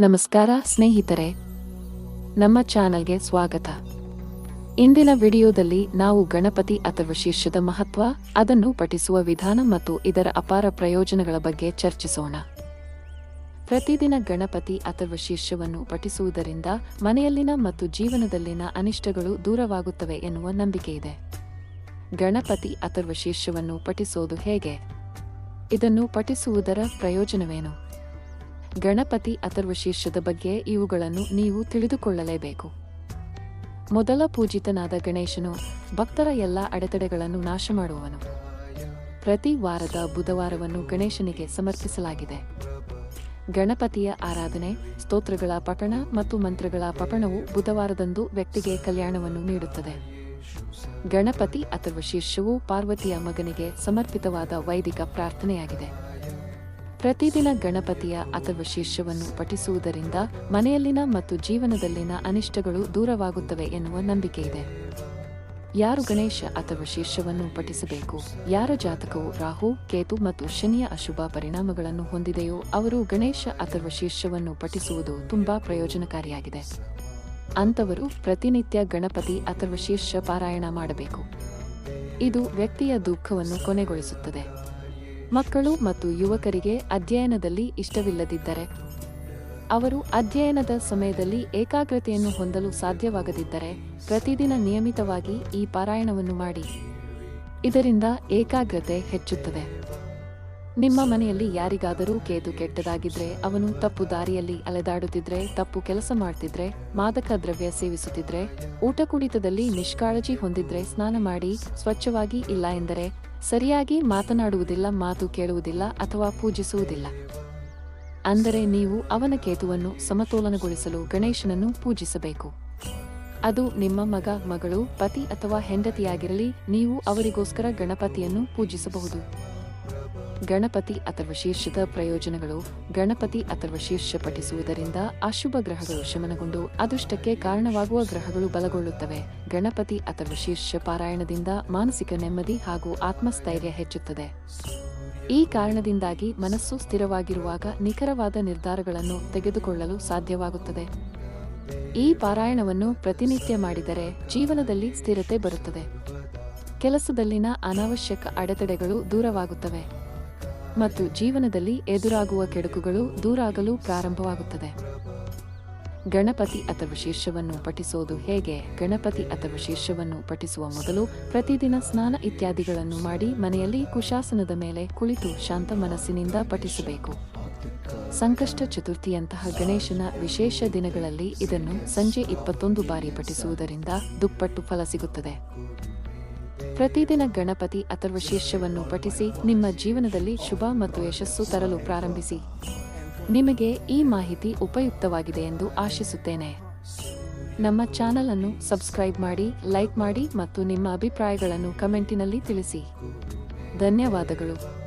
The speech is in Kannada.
ನಮಸ್ಕಾರ, ಸ್ನೇಹಿತರೆ. ನಮ್ಮ ಚಾನಲ್ಗೆ ಸ್ವಾಗತ. ಇಂದಿನ ವಿಡಿಯೋದಲ್ಲಿ ನಾವು ಗಣಪತಿ ಅಥವಾ ಶೀರ್ಷದ ಮಹತ್ವ, ಅದನ್ನು ಪಠಿಸುವ ವಿಧಾನ ಮತ್ತು ಇದರ ಅಪಾರ ಪ್ರಯೋಜನಗಳ ಬಗ್ಗೆ ಚರ್ಚಿಸೋಣ. ಪ್ರತಿದಿನ ಗಣಪತಿ ಅಥವಾ ಶೀರ್ಷವನ್ನು ಪಠಿಸುವುದರಿಂದ ಮನೆಯಲ್ಲಿನ ಮತ್ತು ಜೀವನದಲ್ಲಿನ ಅನಿಷ್ಟಗಳು ದೂರವಾಗುತ್ತವೆ ಎನ್ನುವ ಇದೆ. ಗಣಪತಿ ಅಥವಾ ಶೀರ್ಷವನ್ನು ಪಠಿಸೋದು ಹೇಗೆ? ಇದನ್ನು ಪಠಿಸುವುದರ ಪ್ರಯೋಜನವೇನು? ಗಣಪತಿ ಅಥರ್ವಶೀರ್ಷದ ಬಗ್ಗೆ ಇವುಗಳನ್ನು ನೀವು ತಿಳಿದುಕೊಳ್ಳಲೇಬೇಕು. ಮೊದಲ ಪೂಜಿತನಾದ ಗಣೇಶನು ಭಕ್ತರ ಎಲ್ಲ ಅಡೆತಡೆಗಳನ್ನು ನಾಶ ಮಾಡುವವನು ಪ್ರತಿ ವಾರದ ಬುಧವಾರವನ್ನು ಗಣೇಶನಿಗೆ ಸಮರ್ಪಿಸಲಾಗಿದೆ. ಗಣಪತಿಯ ಆರಾಧನೆ, ಸ್ತೋತ್ರಗಳ ಪಠಣ ಮತ್ತು ಮಂತ್ರಗಳ ಪಠಣವು ಬುಧವಾರದಂದು ವ್ಯಕ್ತಿಗೆ ಕಲ್ಯಾಣವನ್ನು ನೀಡುತ್ತದೆ. ಗಣಪತಿ ಅಥವಾ ಶೀರ್ಷವು ಪಾರ್ವತಿಯ ಮಗನಿಗೆ ಸಮರ್ಪಿತವಾದ ವೈದಿಕ ಪ್ರಾರ್ಥನೆಯಾಗಿದೆ. ಪ್ರತಿದಿನ ಗಣಪತಿಯ ಅಥವಾ ಶೀರ್ಷವನ್ನು ಪಠಿಸುವುದರಿಂದ ಮನೆಯಲ್ಲಿನ ಮತ್ತು ಜೀವನದಲ್ಲಿನ ಅನಿಷ್ಟಗಳು ದೂರವಾಗುತ್ತವೆ ಎನ್ನುವ ನಂಬಿಕೆ ಇದೆ. ಯಾರು ಗಣೇಶ ಅಥವಾ ಶೀರ್ಷವನ್ನು ಪಠಿಸಬೇಕು? ಯಾರ ಜಾತಕವು ರಾಹು, ಕೇತು ಮತ್ತು ಶನಿಯ ಅಶುಭ ಪರಿಣಾಮಗಳನ್ನು ಹೊಂದಿದೆಯೋ ಅವರು ಗಣೇಶ ಅಥವಾ ಶೀರ್ಷವನ್ನು ಪಠಿಸುವುದು ತುಂಬಾ ಪ್ರಯೋಜನಕಾರಿಯಾಗಿದೆ. ಅಂತವರು ಪ್ರತಿನಿತ್ಯ ಗಣಪತಿ ಅಥವಾ ಶೀರ್ಷ ಪಾರಾಯಣ ಮಾಡಬೇಕು. ಇದು ವ್ಯಕ್ತಿಯ ದುಃಖವನ್ನು ಕೊನೆಗೊಳಿಸುತ್ತದೆ. ಮಕ್ಕಳು ಮತ್ತು ಯುವಕರಿಗೆ ಅಧ್ಯಯನದಲ್ಲಿ ಇಷ್ಟವಿಲ್ಲದಿದ್ದರೆ. ಅವರು ಅಧ್ಯಯನದ ಸಮಯದಲ್ಲಿ ಏಕಾಗ್ರತೆಯನ್ನು ಹೊಂದಲು ಸಾಧ್ಯವಾಗದಿದ್ದರೆ ಪ್ರತಿದಿನ ನಿಯಮಿತವಾಗಿ ಈ ಪಾರಾಯಣವನ್ನು ಮಾಡಿ. ಇದರಿಂದ ಏಕಾಗ್ರತೆ ಹೆಚ್ಚುತ್ತದೆ. ನಿಮ್ಮ ಮನೆಯಲ್ಲಿ ಯಾರಿಗಾದರೂ ಕೇದು ಕೆಟ್ಟದಾಗಿದ್ರೆ, ಅವನು ತಪ್ಪು ದಾರಿಯಲ್ಲಿ ಅಲೆದಾಡುತ್ತಿದ್ರೆ, ತಪ್ಪು ಕೆಲಸ ಮಾಡ್ತಿದ್ರೆ, ಮಾದಕ ದ್ರವ್ಯ ಸೇವಿಸುತ್ತಿದ್ರೆ, ಊಟ ಕುಡಿತದಲ್ಲಿ ನಿಷ್ಕಾಳಜಿ ಹೊಂದಿದ್ರೆ ಸ್ನಾನ ಮಾಡಿ ಸ್ವಚ್ಛವಾಗಿ ಇಲ್ಲ ಎಂದರೆ ಸರಿಯಾಗಿ ಮಾತನಾಡುವುದಿಲ್ಲ, ಮಾತು ಕೇಳುವುದಿಲ್ಲ ಅಥವಾ ಪೂಜಿಸುವುದಿಲ್ಲ. ಅಂದರೆ ನೀವು ಅವನ ಕೇತುವನ್ನು ಸಮತೋಲನಗೊಳಿಸಲು ಗಣೇಶನನ್ನು ಪೂಜಿಸಬೇಕು. ಅದು ನಿಮ್ಮ ಮಗ, ಮಗಳು, ಪತಿ ಅಥವಾ ಹೆಂಡತಿಯಾಗಿರಲಿ, ನೀವು ಅವರಿಗೋಸ್ಕರ ಗಣಪತಿಯನ್ನು ಪೂಜಿಸಬಹುದು. ಗಣಪತಿ ಅಥವಾ ಶೀರ್ಷದ ಪ್ರಯೋಜನಗಳು. ಗಣಪತಿ ಅಥವಾ ಶೀರ್ಷ ಪಠಿಸುವುದರಿಂದ ಅಶುಭ ಗ್ರಹಗಳು ಶಮನಗೊಂಡು ಅದೃಷ್ಟಕ್ಕೆ ಕಾರಣವಾಗುವ ಗ್ರಹಗಳು ಬಲಗೊಳ್ಳುತ್ತವೆ. ಗಣಪತಿ ಅಥವಾ ಶೀರ್ಷ ಪಾರಾಯಣದಿಂದ ಮಾನಸಿಕ ನೆಮ್ಮದಿ ಹಾಗೂ ಆತ್ಮಸ್ಥೈರ್ಯ ಹೆಚ್ಚುತ್ತದೆ. ಈ ಕಾರಣದಿಂದಾಗಿ ಮನಸ್ಸು ಸ್ಥಿರವಾಗಿರುವಾಗ ನಿಖರವಾದ ನಿರ್ಧಾರಗಳನ್ನು ತೆಗೆದುಕೊಳ್ಳಲು ಸಾಧ್ಯವಾಗುತ್ತದೆ. ಈ ಪಾರಾಯಣವನ್ನು ಪ್ರತಿನಿತ್ಯ ಮಾಡಿದರೆ ಜೀವನದಲ್ಲಿ ಸ್ಥಿರತೆ ಬರುತ್ತದೆ. ಕೆಲಸದಲ್ಲಿನ ಅನಾವಶ್ಯಕ ಅಡೆತಡೆಗಳು ದೂರವಾಗುತ್ತವೆ. ಮತ್ತು ಜೀವನದಲ್ಲಿ ಎದುರಾಗುವ ಕೆಡುಕುಗಳು ದೂರಾಗಲು ಪ್ರಾರಂಭವಾಗುತ್ತದೆ. ಗಣಪತಿ ಅಥವಾ ಶೀರ್ಷವನ್ನು ಪಠಿಸೋದು ಹೇಗೆ? ಗಣಪತಿ ಅಥವಾ ಶೀರ್ಷವನ್ನು ಪಠಿಸುವ ಮೊದಲು ಪ್ರತಿದಿನ ಸ್ನಾನ ಇತ್ಯಾದಿಗಳನ್ನು ಮಾಡಿ ಮನೆಯಲ್ಲಿ ಕುಶಾಸನದ ಮೇಲೆ ಕುಳಿತು ಶಾಂತ ಮನಸ್ಸಿನಿಂದ ಪಠಿಸಬೇಕು. ಸಂಕಷ್ಟ ಚತುರ್ಥಿಯಂತಹ ಗಣೇಶನ ವಿಶೇಷ ದಿನಗಳಲ್ಲಿ ಇದನ್ನು ಸಂಜೆ ಇಪ್ಪತ್ತೊಂದು ಬಾರಿ ಪಠಿಸುವುದರಿಂದ ದುಪ್ಪಟ್ಟು ಫಲ ಸಿಗುತ್ತದೆ. ಪ್ರತಿದಿನ ಗಣಪತಿ ಅಥರ್ವ ಶೀರ್ಷವನ್ನು ಪಠಿಸಿ ನಿಮ್ಮ ಜೀವನದಲ್ಲಿ ಶುಭ ಮತ್ತು ಯಶಸ್ಸು ತರಲು ಪ್ರಾರಂಭಿಸಿ. ನಿಮಗೆ ಈ ಮಾಹಿತಿ ಉಪಯುಕ್ತವಾಗಿದೆ ಎಂದು ಆಶಿಸುತ್ತೇನೆ. ನಮ್ಮ ಚಾನಲ್ ಅನ್ನು ಸಬ್ಸ್ಕ್ರೈಬ್ ಮಾಡಿ, ಲೈಕ್ ಮಾಡಿ ಮತ್ತು ನಿಮ್ಮ ಅಭಿಪ್ರಾಯಗಳನ್ನು ಕಮೆಂಟಿನಲ್ಲಿ ತಿಳಿಸಿ. ಧನ್ಯವಾದಗಳು.